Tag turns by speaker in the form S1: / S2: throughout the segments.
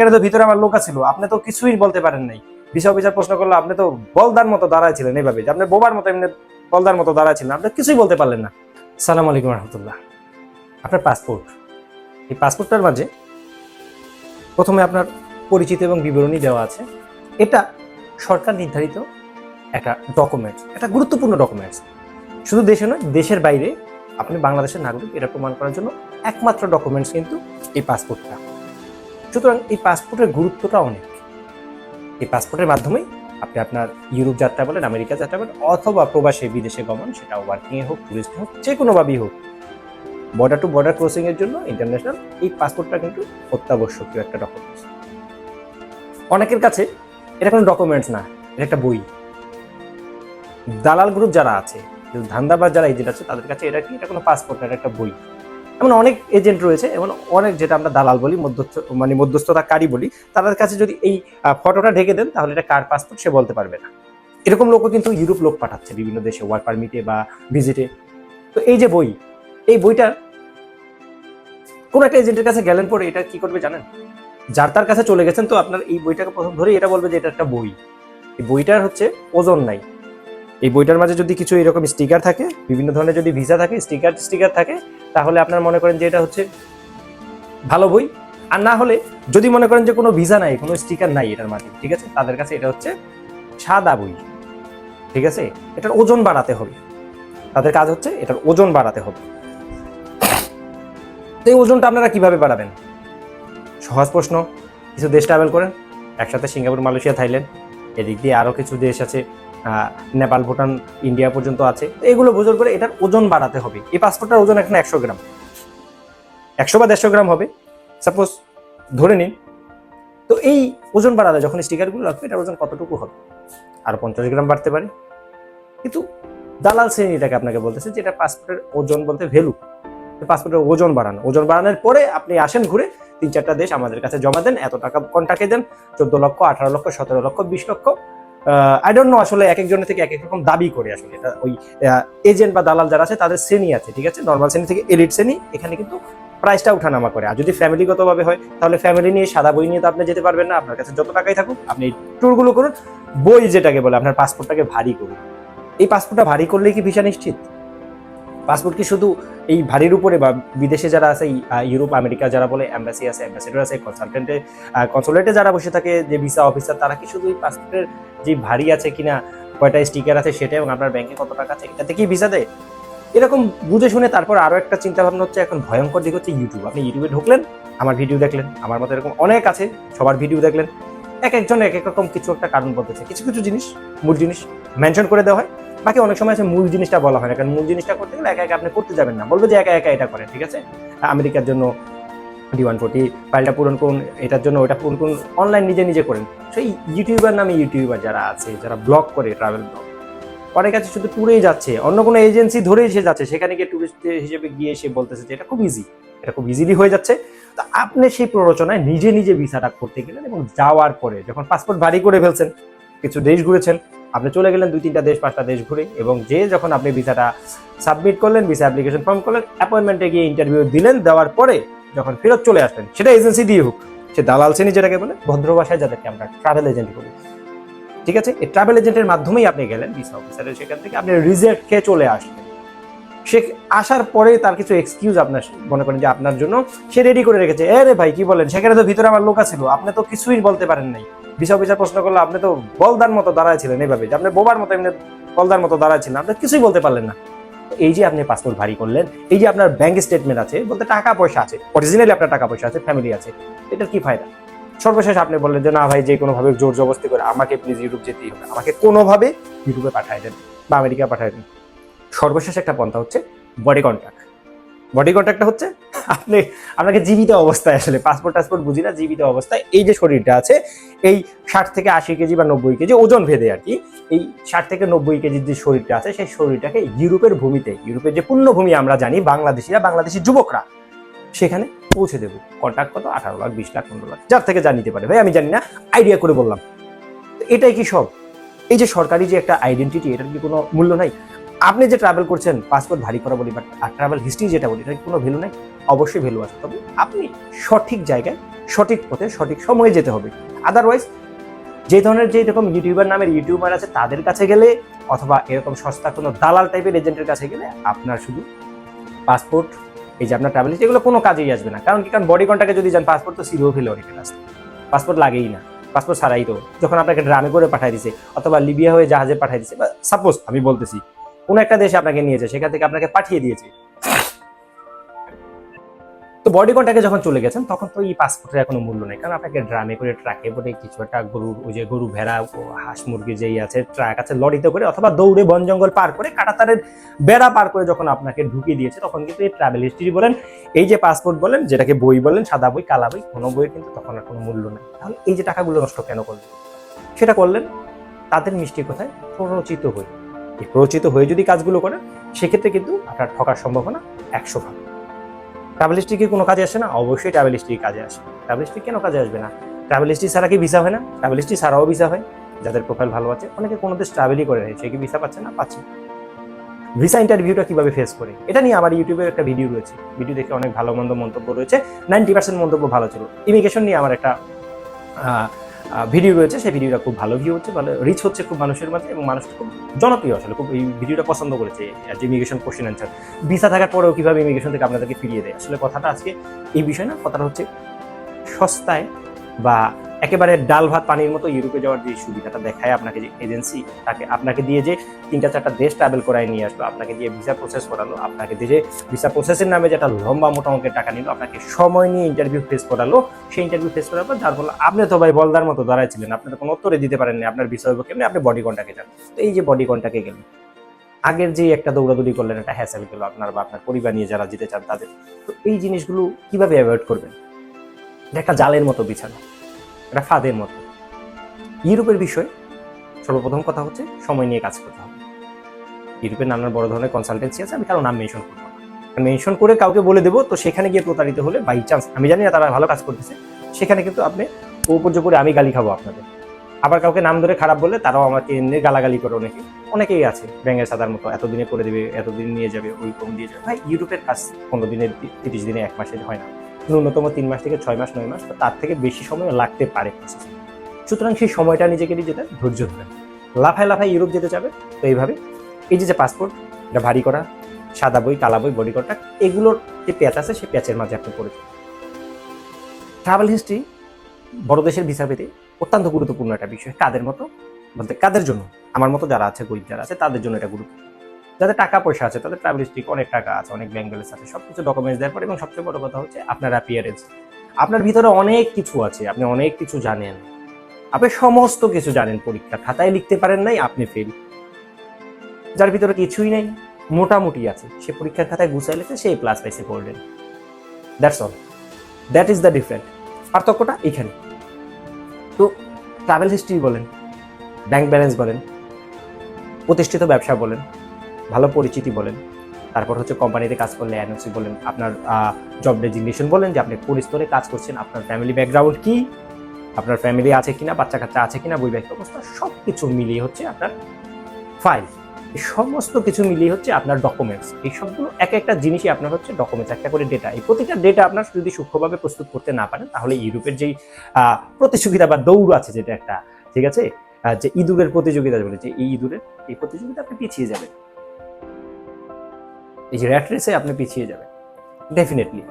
S1: সেখানে তো ভিতরে আমার লোক ছিল আপনি তো কিছুই বলতে পারেন নাই। বিষয় বিচার প্রশ্ন করল, আপনি তো বলদার মতো দাঁড়ায় ছিলেন এইভাবে আপনি বোবার মতো এমনি বলদার মতো দাঁড়ায় ছিলেন, আপনি কিছুই বলতে পারলেন না। সালাম আলাইকুম রহমতুল্লাহ। আপনার পাসপোর্ট, এই পাসপোর্টটার মাঝে প্রথমে আপনার পরিচিতি এবং বিবরণী দেওয়া আছে। এটা সরকার নির্ধারিত একটা ডকুমেন্টস একটা গুরুত্বপূর্ণ ডকুমেন্টস শুধু দেশে নয়, দেশের বাইরে আপনি বাংলাদেশের নাগরিক, এটা প্রমাণ করার জন্য একমাত্র ডকুমেন্টস কিন্তু এই পাসপোর্টটা। সুতরাং এই পাসপোর্টের গুরুত্বটা অনেক। এই পাসপোর্টের মাধ্যমেই আপনি আপনার ইউরোপ যাত্রা বলেন, আমেরিকা যাত্রা বলেন, অথবা প্রবাসে বিদেশে গমন, সেটা ওয়ার্কিংয়ে হোক টুরিস্টে হোক যে কোনোভাবেই হোক। বর্ডার টু বর্ডার ক্রসিং এর জন্য ইন্টারন্যাশনাল এই পাসপোর্টটা কিন্তু অত্যাবশ্যকীয় একটা ডকুমেন্টস অনেকের কাছে এটা কোনো ডকুমেন্টস না এটা একটা বই। দালাল গ্রুপ যারা আছে ধান্দাবাজ যারা এজেন্ট আছে তাদের কাছে এটা কি? এটা কোনো পাসপোর্ট না, এটা একটা বই। এমন অনেক এজেন্ট রয়েছে, এমন অনেক যেটা আমরা দালাল বলি, মধ্যস্থ মানে মধ্যস্থতাকারী বলি। তাদের কাছে যদি এই ফটোটা ঢেকে দেন, তাহলে এটা কার পাসপোর্ট সে বলতে পারবে না। এরকম লোকও কিন্তু ইউরোপ লোক পাঠাচ্ছে, বিভিন্ন দেশে ওয়ার্ক পারমিটে বা ভিজিটে তো এই যে বই, এই বইটা কোন একটা এজেন্টের কাছে গেলেন পরে এটা কি করবে জানেন? যার তার কাছে চলে গেছেন, তো আপনার এই বইটাকে প্রথম ধরে এটা বলবে যে এটা একটা বই। এই বইটার হচ্ছে ওজন নাই। এই বইটার মাঝে যদি কিছু এরকম স্টিকার থাকে, বিভিন্ন ধরনের যদি ভিসা থাকে স্টিকার স্টিকার থাকে, তাহলে আপনার মনে করেন যে এটা হচ্ছে ভালো বই। আর না হলে যদি মনে করেন যে কোনো ভিসা নাই, কোনো স্টিকার নাই এটার মাঝে, ঠিক আছে? তাদের কাছে এটা হচ্ছে সাদা বই, ঠিক আছে? এটার ওজন বাড়াতে হবে। তাদের কাজ হচ্ছে এটার ওজন বাড়াতে হবে। তো এই ওজনটা আপনারা কীভাবে বাড়াবেন? সহজ প্রশ্ন। কিছু দেশ ট্রাভেল করেন, একসাথে সিঙ্গাপুর, মালয়েশিয়া, থাইল্যান্ড, এদিক দিয়ে আরও কিছু দেশ আছে। নেপাল, ভুটান, ইন্ডিয়া পর্যন্ত আছে। এগুলো বোঝার করে এটার ওজন বাড়াতে হবে। এই পাসপোর্টটার ওজন এখন একশো গ্রাম। একশো বা দেড়শো গ্রাম হবে। সাপোজ ধরে নিন। তো এই ওজন বাড়ালে যখন স্টিকারগুলো লাগবে, এটার ওজন কতটুকু হবে? আর পঞ্চাশ গ্রাম বাড়তে পারে। কিন্তু দালাল শ্রেণি এটাকে আপনাকে বলতেছে যে এটা পাসপোর্টের ওজন বলতে ভ্যালু পাসপোর্টের ওজন বাড়ানো। ওজন বাড়ানোর পরে আপনি আসেন ঘুরে, তিন চারটা দেশ আমাদের কাছে জমা দেন, এত টাকা কন্টাকে দেন, চোদ্দ লক্ষ, আঠারো লক্ষ, সতেরো লক্ষ, বিশ লক্ষ। আই ডোন্ট নো আসলে এক একজনের থেকে এক এক রকম দাবি করে আসলে। এটা ওই এজেন্ট বা দালাল যারা আছে, তাদের শ্রেণি আছে, ঠিক আছে? নর্মাল শ্রেণি থেকে এলিট শ্রেণি, এখানে কিন্তু প্রাইসটা উঠানামা করে। আর যদি ফ্যামিলিগতভাবে হয়, তাহলে ফ্যামিলি নিয়ে সাদা বই নিয়ে তো আপনি যেতে পারবেন না। আপনার কাছে যত টাকাই থাকুক, আপনি এই ট্যুরগুলো করুন। বই যেটাকে বলে, আপনার পাসপোর্টটাকে ভারী করুন। এই পাসপোর্টটা ভারী করলেই কি ভিসা নিশ্চিত? পাসপোর্ট কি শুধু এই ভারীর উপরে বা বিদেশে যারা আছে ইউরোপ, আমেরিকা যারা বলে অ্যাম্বাসি আছে অ্যাম্বাসেডর আছে কনসালটেন্টে কনসুলেটে যারা বসে থাকে, যে ভিসা অফিসার তারা কি শুধু এই পাসপোর্টের যে ভারী আছে কিনা, কয়টা স্টিকার আছে সেটা এবং আপনার ব্যাংকে কত টাকা আছে এটা কি ভিসা দেয়? এরকম বুঝে শুনে তারপর আরও একটা চিন্তা ভাবনা হচ্ছে, এখন ভয়ঙ্কর দিক হচ্ছে ইউটিউব আপনি ইউটিউবে ঢুকলেন, আমার ভিডিও দেখলেন, আমার মতো এরকম অনেক আছে, সবার ভিডিও দেখলেন, এক একজন এক এক রকম কিছু একটা কারণ বলতেছে, কিছু কিছু জিনিস, মূল জিনিস মেনশন করে দেওয়া হয়। বাকি অনেক সময় আছে মূল জিনিসটা বলা হয় না, কারণ মূল জিনিসটা করতে গেলে একা একা আপনি করতে যাবেন না। বলবে যে একা একা এটা করেন ঠিক আছে? আমেরিকার জন্য ডি ওয়ান ফোর্টি ফাইলটা পূরণ করুন, এটার জন্য ওটা পূরণ করুন অনলাইন নিজে নিজে করেন। সেই ইউটিউবার নামে ইউটিউবার যারা আছে, যারা ব্লগ করে ট্রাভেল ব্লগ অনেক কাছে শুধু ট্যুরেই যাচ্ছে, অন্য কোনো এজেন্সি ধরেই সে যাচ্ছে, সেখানে গিয়ে ট্যুরিস্ট হিসেবে গিয়ে সে বলতেছে যে এটা খুব ইজি এটা খুব ইজিলি হয়ে যাচ্ছে। তো আপনি সেই প্ররোচনায় নিজে নিজে ভিসাটা করতে গেলেন এবং যাওয়ার পরে যখন পাসপোর্ট ভারী করে ফেলছেন, কিছু দেশ ঘুরেছেন আপনি চলে গেলেন দুই তিনটা দেশ, পাঁচটা দেশ ঘুরে এবং যে যখন আপনি ভিসাটা সাবমিট করলেন ভিসা অ্যাপ্লিকেশন ফর্ম করলেন অ্যাপয়েন্টমেন্টে গিয়ে ইন্টারভিউ দিলেন, দেওয়ার পরে যখন ফেরত চলে আসলেন, সেটা এজেন্সি দিয়ে হোক, সে দালাল শ্রেণি যেটাকে বলে ভদ্র ভাষায় যাদেরকে আমরা ট্রাভেল এজেন্ট বলি। ঠিক আছে? এই ট্রাভেল এজেন্টের মাধ্যমেই আপনি গেলেন ভিসা অফিসারের সেখান থেকে আপনি রিজেক্ট খেয়ে চলে আসলেন। সে আসার পরে তার কিছু এক্সকিউজ আপনার, মনে করেন যে আপনার জন্য সে রেডি করে রেখেছে। এ রে ভাই, কি বলেন? সেখানে তো ভিতরে আমার লোক ছিল আপনি তো কিছুই বলতে পারেন নাই। ভিসা অফিসার প্রশ্ন করল, আপনি তো বলদার মতো দাঁড়ায় ছিলেন এইভাবে যে আপনি বোবার মতো এমনি বলদার মতো দাঁড়ায় ছিলেন, আপনি কিছুই বলতে পারলেন না। এই যে আপনি পাসপোর্ট ভারী করলেন, এই যে আপনার ব্যাংক স্টেটমেন্ট আছে, বলতে টাকা পয়সা আছে অরিজিনালি আপনার টাকা পয়সা আছে ফ্যামিলি আছে, এটার কি ফায়দা? সর্বশেষ আপনি বললেন যে, না ভাই, যে কোনোভাবে জোর জবস্তি করে আমাকে প্লিজ ইউরোপ যেতেই হবে আমাকে কোনোভাবে ইউরোপে পাঠায় দেন বা আমেরিকা পাঠায় দেন। সর্বশেষ একটা পন্থা হচ্ছে বডি কন্ট্যাক্ট বডি কন্ট্যাক্টটা হচ্ছে আপনি, আপনাকে জীবিত অবস্থায় আসলে পাসপোর্ট টাসপোর্ট বুঝি না, জীবিত অবস্থায় এই যে শরীরটা আছে, এই ষাট থেকে আশি কেজি বা নব্বই কেজি ওজন ভেদে আর কি, এই ষাট থেকে নব্বই কেজির যে শরীরটা আছে, সেই শরীরটাকে ইউরোপের ভূমিতে, ইউরোপের যে পূর্ণভূমি আমরা জানি, বাংলাদেশিরা, বাংলাদেশি যুবকরা, সেখানে পৌঁছে দেবো। কন্ট্যাক্ট কত? আঠারো লাখ, বিশ লাখ, পনেরো লাখ, যার থেকে জানিতে পারে। ভাই, আমি জানি না আইডিয়া করে বললাম। তো এটাই কি সব? এই যে সরকারি যে একটা আইডেন্টিটি এটার কি কোনো মূল্য নাই? আপনি যে ট্রাভেল করছেন পাসপোর্ট ভারী করা বলি বাট আর ট্রাভেল হিস্ট্রি যেটা বলি, এটার কোনো ভ্যালু নাই। অবশ্যই ভ্যালু আছে। তবে আপনি সঠিক জায়গায়, সঠিক পথে, সঠিক সময়ে যেতে হবে। আদারওয়াইজ যে ধরনের যে রকম ইউটিউবার নামের ইউটিউবার আছে, তাদের কাছে গেলে অথবা এরকম সস্তা কোনো দালাল টাইপের এজেন্টের কাছে গেলে আপনার শুধু পাসপোর্ট এই যে আপনার ট্রাভেল এগুলো কোনো কাজেই আসবে না। কারণ কি? কারণ বডি কন্টাক্টে যদি যান পাসপোর্ট তো সিরিও ফেলে অনেকের আসতে পাসপোর্ট লাগেই না। পাসপোর্ট ছাড়াই তো। যখন আপনাকে ড্রামে করে পাঠিয়ে দিছে, অথবা লিবিয়া হয়ে জাহাজে পাঠিয়ে দিছে, বা সাপোজ আমি বলতেছি কোনো একটা দেশে আপনাকে নিয়েছে সেখান থেকে আপনাকে পাঠিয়ে দিয়েছে। তো বডি কন্ট্যাক্টে যখন চলে গেছেন, তখন তো এই পাসপোর্টের কোনো মূল্য নেই, কারণ আপনাকে ড্রামে করে ট্রাকে করে কিছু একটা গরুর ওই যে গরু ভেড়া হাঁস মুরগি যেই আছে ট্রাক আছে, লরিতে করে অথবা দৌড়ে বন জঙ্গল পার করে কাটাতারের বেড়া পার করে যখন আপনাকে ঢুকিয়ে দিয়েছে, তখন কিন্তু এই ট্রাভেল হিস্ট্রি বলেন, এই যে পাসপোর্ট বলেন, যেটাকে বই বলেন, সাদা বই, কালা বই, কোনো বইয়ের কিন্তু তখন আর কোনো মূল্য নেই। তাহলে এই যে টাকাগুলো নষ্ট কেন করলেন? সেটা করলেন, তাদের মিষ্টি কথায়? প্ররোচিত হয়ে। প্ররোচিত হয়ে যদি কাজগুলো করেন, সেক্ষেত্রে কিন্তু আপনার ঠকার সম্ভাবনা একশো ভাগ। ট্রাভেল কোনো কাজে আসে না? অবশ্যই ট্রাভেল কাজে আসে। ট্রাভেল কেন কাজে আসবে না? ট্রাভেল হিস্ট্রি ছাড়া কি ভিসা হয় না? ট্রাভেল হিস্ট্রি ছাড়াও ভিসা হয়। যাদের প্রোফাইল ভালো আছে, অনেকে কোনো দেশ ট্রাভেলই করে নেয় সে কি ভিসা পাচ্ছে না? পাচ্ছে ভিসা ইন্টারভিউটা কীভাবে ফেস করে? এটা নিয়ে আমার ইউটিউবে একটা ভিডিও রয়েছে। ভিডিও দেখে অনেক ভালো মন্দ মন্তব্য রয়েছে। নাইনটি পার্সেন্ট মন্তব্য ভালো ছিল। ইমিগ্রেশন নিয়ে আমার একটা ভিডিও রয়েছে, সেই ভিডিওটা খুব ভালো ভিউ হচ্ছে, ভালো রিচ হচ্ছে খুব মানুষের মাঝে এবং মানুষ খুব জনপ্রিয় আসলে, খুব এই ভিডিওটা পছন্দ করেছে যে ইমিগ্রেশন কোশ্চেন অ্যান্সার ভিসা থাকার পরেও কীভাবে ইমিগ্রেশন থেকে আপনাদেরকে ফিরিয়ে দেয়? আসলে কথাটা আজকে এই বিষয় না, কথাটা হচ্ছে সস্তায় বা একেবারে ডাল ভাত পানির মতো ইউরোপে যাওয়ার যে সুবিধাটা দেখায় আপনাকে যে এজেন্সি, তাকে আপনাকে দিয়ে যে তিনটা চারটা দেশ ট্রাভেল করায় নিয়ে আসলো, আপনাকে দিয়ে ভিসা প্রসেস করালো, আপনাকে দিয়ে যে ভিসা প্রসেসের নামে যে একটা লম্বা মোটা অঙ্কের টাকা নিল, আপনাকে সময় নিয়ে ইন্টারভিউ ফেস করালো। সেই ইন্টারভিউ ফেস করার পর যার ফলে আপনি তো ভাই বলদার মতো দাঁড়াইছিলেন আপনি তো কোনো উত্তরে দিতে পারেননি, আপনার বিষয় কেমনি, আপনি বডি কন্টাকে যান। তো এই যে বডি কন্টাকে গেলেন, আগের যে একটা দৌড়াদৌড়ি করলেন, একটা হ্যাসেল গেল আপনার বা আপনার পরিবার নিয়ে যারা যেতে চান তাদের। তো এই জিনিসগুলো কীভাবে অ্যাভয়েড করবেন? একটা জালের মতো বিছানা। এটা ফাঁদের মতো। ইউরোপের বিষয়, সর্বপ্রথম কথা হচ্ছে সময় নিয়ে কাজ করতে হবে। ইউরোপের নানান বড় ধরনের কনসালটেন্সি আছে, আমি কারও নাম মেনশন করব মেনশন করে কাউকে বলে দেবো, তো সেখানে গিয়ে প্রতারিত হলে বাই চান্স আমি জানি না তারা ভালো কাজ করতেছে, সেখানে কিন্তু আপনি উপর্য করে আমি গালি খাব আপনাদের। আবার কাউকে নাম ধরে খারাপ বললে তারাও আমাকে এমনি গালাগালি করে অনেকে। অনেকেই আছে, ব্যাঙের সাদার মতো, এতদিনে করে দেবে, এতদিন নিয়ে যাবে, ওই কম দিয়ে যাবে। ভাই, ইউরোপের কাজ পনেরো দিনে তিরিশ দিনে, এক মাসে হয় না। ন্যূনতম তিন মাস থেকে ছয় মাস, নয় মাস তার থেকে বেশি সময় লাগতে পারে। সুতরাং সেই সময়টা নিজেকে নিজেদের ধৈর্য ধরে। লাফায় লাফায় ইউরোপ যেতে যাবে তো এইভাবে। এই যে যে পাসপোর্ট এটা ভারী করা, সাদা বই, কালা বই বডি কন্ট্যাক্ট এগুলোর যে প্যাচ আছে, সেই প্যাচের মাঝে আপনি পড়ে ট্রাভেল হিস্ট্রি বড় দেশের ভিসা পেতে অত্যন্ত গুরুত্বপূর্ণ একটা বিষয়। কাদের মতো? বলতে কাদের জন্য? আমার মতো যারা আছে, গরিব যারা আছে, তাদের জন্য এটা গুরুত্ব যাদের টাকা পয়সা আছে, তাদের ট্রাভেল হিস্ট্রি অনেক টাকা আছে, অনেক ব্যাংক ব্যালেন্স আছে সব কিছু ডকুমেন্টস দেওয়ার পর এবং সবচেয়ে বড় কথা হচ্ছে আপনার অ্যাপিয়ারেন্স আপনার ভিতরে অনেক কিছু আছে, আপনি অনেক কিছু জানেন। আপনি সমস্ত কিছু জানেন পরীক্ষা, খাতায় লিখতে পারেন নাই, আপনি ফেল যার ভিতরে কিছুই নেই, মোটামুটি আছে। সে পরীক্ষার খাতায় গুছাই লিখে সেই প্লাস পাইছে golden that's all that is the different পার্থক্যটা এখানে। তো ট্রাভেল হিস্ট্রি বলেন ব্যাংক ব্যালেন্স বলেন, প্রতিষ্ঠিত ব্যবসা বলেন ভালো পরিচিতি বলেন। তারপর হচ্ছে কোম্পানিতে কাজ করলে এনওসি বলেন, আপনার জব ডেজিগনেশন বলেন যে আপনি কোন স্তরে কাজ করছেন, আপনার ফ্যামিলি ব্যাকগ্রাউন্ড কি, আপনার ফ্যামিলি আছে কিনা বাচ্চা কাচ্চা আছে কিনা, বৈবাহিক অবস্থা সব কিছু মিলিয়ে হচ্ছে আপনার ফাইল এই সমস্ত কিছু মিলিয়ে হচ্ছে আপনার ডকুমেন্টস এই সবগুলো এক একটা জিনিসই আপনার হচ্ছে ডকুমেন্টস একটা করে ডেটা এই প্রতিটা ডেটা আপনার যদি সূক্ষ্মভাবে প্রস্তুত করতে না পারেন, তাহলে ইউরোপের যেই প্রতিযোগিতা বা দৌড় আছে যেটা একটা, ঠিক আছে? যে ইঁদুরের প্রতিযোগিতা বলে, যে এই ইঁদুরের এই প্রতিযোগিতা আপনি পিছিয়ে যাবেন। এই যে র্যাট রেসে আপনি পিছিয়ে যাবেন। ডেফিনেটলি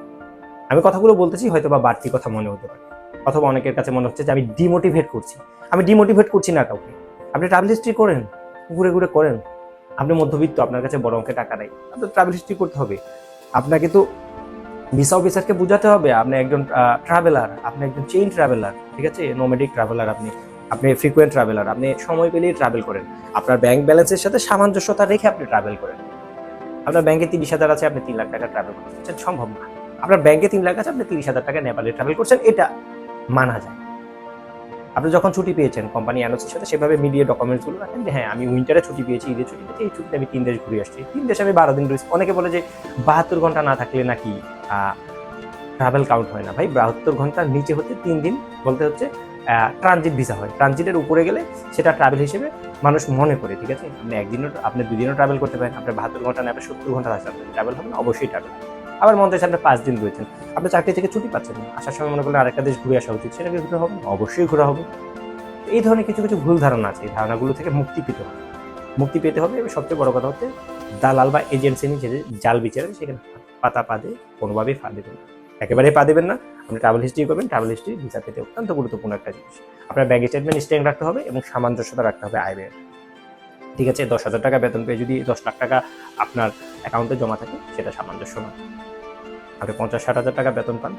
S1: আমি কথাগুলো বলতেছি হয়তো বা বাড়তি কথা মনে হতে পারে। অথবা অনেকের কাছে মনে হচ্ছে যে, আমি ডিমোটিভেট করছি। আমি ডিমোটিভেট করছি না কাউকে। আপনি ট্রাভেল হিস্ট্রি করেন, ঘুরে ঘুরে করেন। আপনি মধ্যবিত্ত, আপনার কাছে বড় অঙ্কের টাকা নেই। আপনার ট্রাভেল হিস্ট্রি করতে হবে। আপনাকে তো ভিসা অফিসারকে বোঝাতে হবে। আপনি একজন ট্রাভেলার আপনি একজন চেইন ট্রাভেলার ঠিক আছে? নোমেডিক ট্রাভেলার আপনি। আপনি ফ্রিকোয়েন্ট ট্রাভেলার আপনি সময় পেলেই ট্রাভেল করেন। আপনার ব্যাংক ব্যালেন্সের সাথে সামঞ্জস্যতা রেখে আপনি ট্রাভেল করেন। আপনার ব্যাংকে তিরিশ হাজার আছে, আপনি তিন লাখ টাকা ট্রাভেল করছেন সম্ভব না। আপনার ব্যাংকে তিন লাখ আছে, আপনি তিরিশ হাজার টাকা নেপালে ট্রাভেল করছেন, এটা মানা যায়। আপনি যখন ছুটি পেয়েছেন কোম্পানি অ্যানোসির সাথে, সেভাবে মিলিয়ে ডকুমেন্টসগুলো রাখেন যে হ্যাঁ আমি উইন্টারে ছুটি পেয়েছি, ঈদের ছুটি পেয়েছি, এই ছুটিতে আমি তিন দেশ ঘুরে আসছি। তিন দেশে আমি বারো দিন রয়েছি অনেকে বলে যে, বাহাত্তর ঘণ্টা না থাকলে নাকি ট্রাভেল কাউন্ট হয় না। ভাই, বাহাত্তর ঘণ্টার নিচে হচ্ছে তিন দিন বলতে হচ্ছে ট্রানজিট ভিসা হয়। ট্রানজিটের উপরে গেলে সেটা ট্রাভেল হিসেবে মানুষ মনে করে, ঠিক আছে? আপনি একদিনও আপনি দুদিনও ট্রাভেল করতে পারেন আপনার বাহাত্তর ঘণ্টা না আপনার সত্তর ঘণ্টা আসতে ট্রাভেল হবে না অবশ্যই ট্রাভেল আবার মনে হচ্ছে আপনি পাঁচ দিন রয়েছেন, আপনি চাকরি থেকে ছুটি পাচ্ছেন না। আসার সময় মনে করলে আরেকটা দেশ ঘুরে আসা উচিত, সেটাকে ঘুরে হবে? অবশ্যই ঘোরা হবে। এই ধরনের কিছু কিছু ভুল ধারণা আছে। এই ধারণাগুলো থেকে মুক্তি পেতে হবে। মুক্তি পেতে হবে এবং সবচেয়ে বড় কথা হচ্ছে, দালাল বা এজেন্সি নিয়ে যে জাল বিচারে সেখানে পাতা পা দিয়ে কোনোভাবেই পা একেবারেই পা দেবেন না। আপনি ট্রাভেল হিস্ট্রি করবেন ট্রাভেল হিস্ট্রি ভিসা পেতে অত্যন্ত গুরুত্বপূর্ণ একটা জিনিস। আপনার ব্যাংক স্টেটমেন্ট স্ট্রেং রাখতে হবে এবং সামঞ্জস্যতা রাখতে হবে আয় ব্যয়ের। ঠিক আছে, দশ হাজার টাকা বেতন পেয়ে যদি দশ লাখ টাকা আপনার অ্যাকাউন্টে জমা থাকে, সেটা সামঞ্জস্য না আপনি পঞ্চাশ, ষাট হাজার টাকা বেতন পান।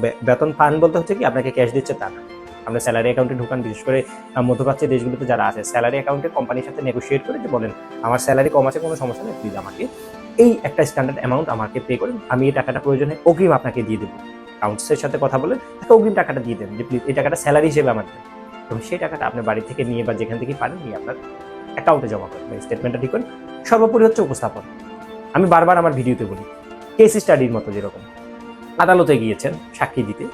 S1: বে- বেতন পান বলতে হচ্ছে কি, আপনাকে ক্যাশ দিচ্ছে তা না। আপনার স্যালারি অ্যাকাউন্টে ঢুকান, বিশেষ করে মধ্যপ্রাচ্যের দেশগুলোতে যারা আছে স্যালারি অ্যাকাউন্টে কোম্পানির সাথে নেগোসিয়েট করে যে বলেন, আমার স্যালারি কম আছে, কোনো সমস্যা নেই প্লিজ আমাকে এই একটা স্ট্যান্ডার্ড অ্যামাউন্ট আমাকে পে করেন আমি এই টাকাটা প্রয়োজনে অগ্রিম আপনাকে দিয়ে দেবো। কাউন্সিলের সাথে কথা বলে তাকে অগ্রিম টাকাটা দিয়ে দেন যে প্লিজ এই টাকাটা স্যালারি হিসেবে আমার দেন। এবং সেই টাকাটা আপনি বাড়ি থেকে নিয়ে বা যেখান থেকে পারেন নিয়ে আপনার অ্যাকাউন্টে জমা করেন বা স্টেটমেন্টটা ঠিক করেন। সর্বোপরি হচ্ছে উপস্থাপন। আমি বারবার আমার ভিডিওতে বলি কেস স্টাডির মতো যেরকম। আদালতে গিয়েছেন, সাক্ষী দিতে।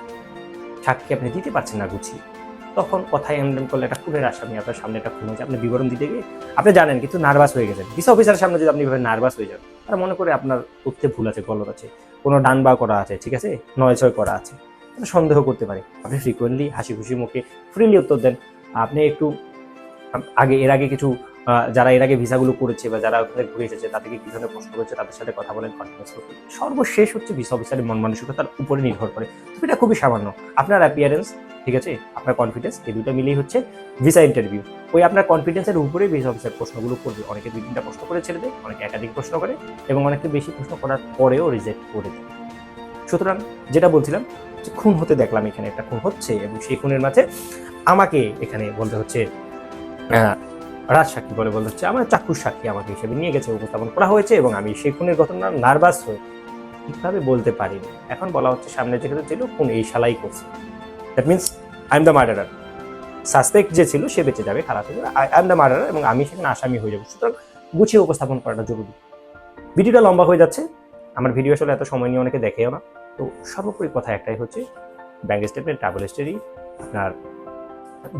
S1: সাক্ষী আপনি দিতে পারছেন না, গুছিয়ে। তখন কথায় এমন করলে একটা খুনের আসামি আপনার সামনে একটা খুন হয়েছে আপনি বিবরণ দিতে গিয়ে আপনি জানেন কিন্তু নার্ভাস হয়ে গেছেন। ভিসা অফিসারের সামনে যদি আপনি এভাবে নার্ভাস হয়ে যান, তারা মনে করে আপনার তথ্যে ভুল আছে, গলত আছে, কোনো ডান বা করা আছে, ঠিক আছে? নয় ছয় করা আছে। সন্দেহ করতে পারে। আপনি ফ্রিকোয়েন্টলি হাসি খুশি মুখে ফ্রিলি উত্তর দেন। আপনি একটু আগে, এর আগে কিছু যারা এর আগে ভিসাগুলো করেছে বা যারা ওখানে ঘুরে এসেছে তাদেরকে কি ধরনের প্রশ্ন করেছে তাদের সাথে কথা বলেন কনফারেন্স করতে সর্বশেষ হচ্ছে ভিসা অফিসারের মন মানসিকতার উপরে নির্ভর করে। এটা খুবই সামান্য। আপনার অ্যাপিয়ারেন্স ঠিক আছে? আপনার কনফিডেন্স এই দুটো মিলেই হচ্ছে ভিসা ইন্টারভিউ ওই আপনার কনফিডেন্সের উপরে ভিসা অফিসার প্রশ্নগুলো করবে। অনেকে দুই তিনটা প্রশ্ন করে ছেড়ে দেয়, অনেকে একাধিক প্রশ্ন করে এবং অনেকে বেশি প্রশ্ন করার পরেও রিজেক্ট করে দেয়। সুতরাং যেটা বলছিলাম, যে খুন হতে দেখলাম এখানে একটা খুন হচ্ছে এবং সেই খুনের মাঝে আমাকে এখানে বলতে হচ্ছে রাজ সাক্ষী বলে বলতে হচ্ছে, আমার চাক্ষুষ সাক্ষী আমাকে হিসেবে নিয়ে গেছে, উপস্থাপন করা হয়েছে এবং আমি সেই খুনের ঘটনা নার্ভাস হয়ে ঠিকভাবে বলতে পারিনি। এখন বলা হচ্ছে সামনে যেখানে ছিল খুন এই শালাই করছে। That means I am the murderer suspect যে ছিল, সে বেঁচে যাবে, খারাপ হয়ে যাবে। আই এম দ্য মার্ডারার এবং আমি সেখানে আসামি হয়ে যাব। সুতরাং গুছিয়ে উপস্থাপন করাটা জরুরি। ভিডিওটা লম্বা হয়ে যাচ্ছে। আমার ভিডিও আসলে এত সময় নিয়ে অনেকে দেখেও না। তো সর্বোপরি কথা একটাই হচ্ছে ব্যাঙ্ক স্টেটমেন্ট ট্রাভেল হিস্টোরি আপনার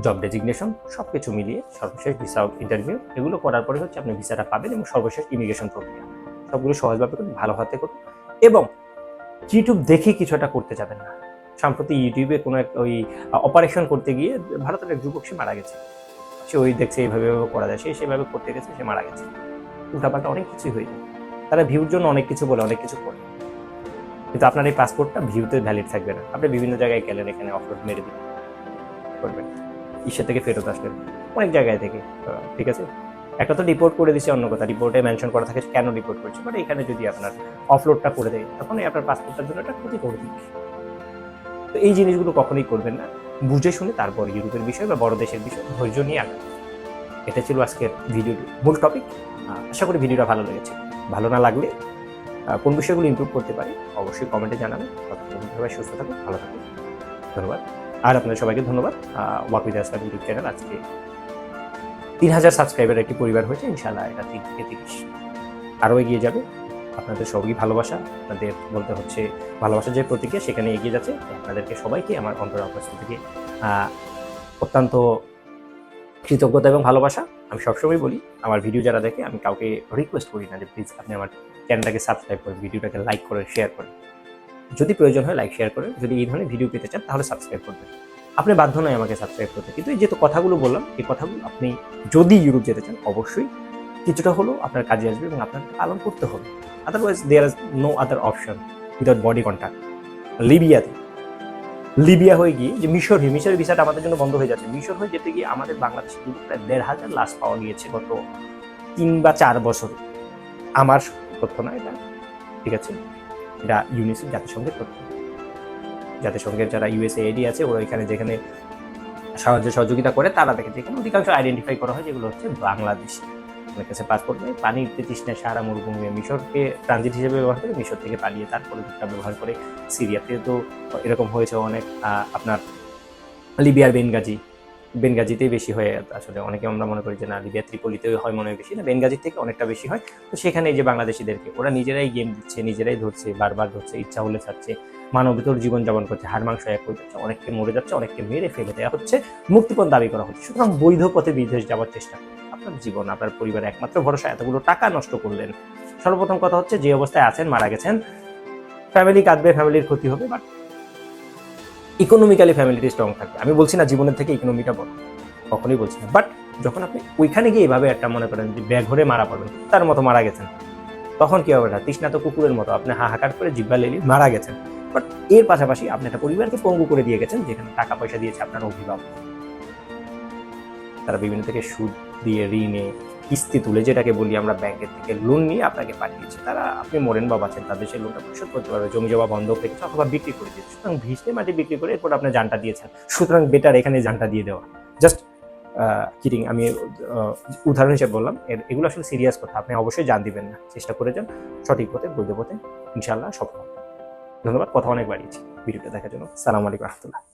S1: জব ডেজিগনেশন সব কিছু মিলিয়ে সর্বশেষ ভিসা ইন্টারভিউ এগুলো করার পরে হচ্ছে আপনি ভিসাটা পাবেন এবং সর্বশেষ ইমিগ্রেশন প্রক্রিয়া। সবগুলো সহজভাবে করুন, ভালো হাতে করুন। এবং ইউটিউব দেখে কিছু একটা করতে যাবেন না। সম্প্রতি ইউটিউবে কোনো এক ওই অপারেশন করতে গিয়ে ভারতের এক যুবক সে মারা গেছে। সে ওই দেখছে, এইভাবে করা যায়। সে সেভাবে করতে গেছে, সে মারা গেছে। উল্টাপাল্টা অনেক কিছুই হয়ে যায়। তারা ভিউর জন্য অনেক কিছু বলে, অনেক কিছু করে। কিন্তু আপনার এই পাসপোর্টটা ভিউতে ভ্যালিড থাকবে না। আপনি বিভিন্ন জায়গায় গেলেন, এখানে অফলোড মেরে দিবেন করবেন। ঈশ্বর থেকে ফেরত আসবেন অনেক জায়গায় থেকে। ঠিক আছে? একটা তো রিপোর্ট করে দিচ্ছে অন্য কথা রিপোর্টে মেনশন করা থাকে কেন রিপোর্ট করছে? বাট এখানে যদি আপনার অফলোডটা করে দেয় তখন আপনার পাসপোর্টটার জন্য একটা ক্ষতি করে দিচ্ছে তো এই জিনিসগুলো কখনোই করবেন না। বুঝে শুনে তারপর ইউরোপের বিষয় বা বড় দেশের বিষয় ধৈর্য নিয়ে আগান। এটা ছিল আজকের ভিডিওর মূল টপিক আশা করি ভিডিওটা ভালো লেগেছে। ভালো না লাগলে কোন বিষয়গুলো ইমপ্রুভ করতে পারি, অবশ্যই কমেন্টে জানাবেন। সবাই সুস্থ থাকুন, ভালো থাকুন। ধন্যবাদ। আর আপনাদের সবাইকে ধন্যবাদ। Walk with Aslam YouTube channel আজকে তিন হাজার সাবস্ক্রাইবার একটি পরিবার হয়েছে ইনশাল্লাহ এটা তিন থেকে তিরিশ। আরও এগিয়ে যাবে। আপনাদের সবই ভালোবাসা, আপনাদের বলতে হচ্ছে ভালোবাসার যে প্রতিক্রিয়া সেখানে এগিয়ে যাচ্ছে। আপনাদেরকে সবাইকে আমার অন্তর অবস্থা থেকে অত্যন্ত কৃতজ্ঞতা এবং ভালোবাসা। আমি সবসময় বলি, আমার ভিডিও যারা দেখে, আমি কাউকে রিকোয়েস্ট করি না যে প্লিজ আপনি আমার চ্যানেলটাকে সাবস্ক্রাইব করেন, ভিডিওটাকে লাইক করে শেয়ার করেন। যদি প্রয়োজন হয় লাইক শেয়ার করেন, যদি এই ধরনের ভিডিও পেতে চান, তাহলে সাবস্ক্রাইব করবেন। আপনি বাধ্য নয় আমাকে সাবস্ক্রাইব করতে। কিন্তু এই যে তো কথাগুলো বললাম, এই কথাগুলো আপনি যদি ইউরোপ যেতে চান, অবশ্যই কিছুটা হলেও আপনার কাজে আসবে এবং আপনাকে পালন করতে হবে। Otherwise there is no other option without body contact লিবিয়াতে, Libya হয়ে গিয়ে যে মিশর, মিশরের ভিসাটা আমাদের জন্য বন্ধ হয়ে যাচ্ছে। মিশর হয়ে যেতে গিয়ে আমাদের বাংলাদেশে কিন্তু প্রায় দেড় হাজার লাশ পাওয়া গিয়েছে গত তিন বা চার বছরে। আমার তথ্য না এটা, ঠিক আছে? এটা ইউনিসেফ জাতিসংঘের তথ্য। জাতিসংঘের যারা ইউএসএ এডি আছে, ওরা এখানে যেখানে সাহায্য সহযোগিতা করে, তারা দেখে যেখানে অধিকাংশ আইডেন্টিফাই করা হয় যেগুলো হচ্ছে বাংলাদেশি। আমার কাছে পাসপোর্ট নেই, পানির তৃষ্ণায় সারা মরুভূমি মিশরকে ট্রানজিট হিসেবে ব্যবহার করে, মিশর থেকে পালিয়ে তারপরে ভিসা ব্যবহার করে সিরিয়াতে তো এরকম হয়েছে অনেক আপনার লিবিয়ার বেনগাজি, বেনগাজিতেই বেশি হয় আসলে অনেকে আমরা মনে করি যে না, লিবিয়া ত্রিপলিতেও হয় মনে হয় বেশি না, বেনগাজির থেকে অনেকটা বেশি হয়। তো সেখানে এই যে বাংলাদেশিদেরকে, ওরা নিজেরাই গেম দিচ্ছে, নিজেরাই ধরছে, বারবার ধরছে, ইচ্ছা হলে ছাড়ছে, মানবেতর জীবনযাপন করছে, হাড় মাংস এক হয়ে যাচ্ছে, অনেককে মরে যাচ্ছে, অনেককে মেরে ফেলে দেওয়া হচ্ছে, মুক্তিপণ দাবি করা হচ্ছে। সুতরাং বৈধ পথে বিদেশ যাওয়ার চেষ্টা করুন আপনার জীবন, আপনার পরিবারের একমাত্র ভরসা, এতগুলো টাকা নষ্ট করলেন। সর্বপ্রথম কথা হচ্ছে, যে অবস্থায় আছেন, মারা গেছেন ফ্যামিলি কাঁদবে ফ্যামিলির ক্ষতি হবে বাট ইকোনমিক্যালি ফ্যামিলিটি স্ট্রং থাকবে। আমি বলছি না জীবনের থেকে ইকোনমিটা বড়, কখনোই বলছি না। বাট যখন আপনি ওইখানে গিয়ে এভাবে একটা মনে করেন যে ব্যাগ ধরে মারা পড়বেন, তার মতো মারা গেছেন, তখন কি হবে না তৃষ্ণাত কুকুরের মতো, আপনি হাহাকার করে জিব্বা লেলি মারা গেছেন। বাট এর পাশাপাশি আপনি একটা পরিবারকে পঙ্গু করে দিয়ে গেছেন, যেখানে টাকা পয়সা দিয়েছে আপনার অভিভাবক। তারা বিভিন্ন থেকে সুদ দিয়ে ঋণে কিস্তি তুলে, যেটাকে বলি আমরা ব্যাংকের থেকে লোন নিয়ে আপনাকে পাঠিয়েছে। তারা, আপনি মরেন বা বাঁচেন তাদের সেই লোনটা পরিশোধ করতে পারবে। জমি জমা বন্ধক রেখেছে অথবা বিক্রি করে দিয়েছে সুতরাং ভিসে মাটি বিক্রি করে এরপর আপনি জানটা দিয়েছেন। সুতরাং বেটার এখানে জানটা দিয়ে দেওয়া। জাস্ট কিটিং আমি উদাহরণ হিসেবে বললাম, এর- এগুলো আসলে সিরিয়াস কথা। আপনি অবশ্যই জান দিবেন না। চেষ্টা করে যান। সঠিক পথে, বৈধ পথে, ইনশাআল্লাহ সফল ধন্যবাদ। কথা অনেক বাড়িয়েছি। ভিডিওটা দেখার জন্য। সালাম আলাইকুম, রহমতুল্লাহ।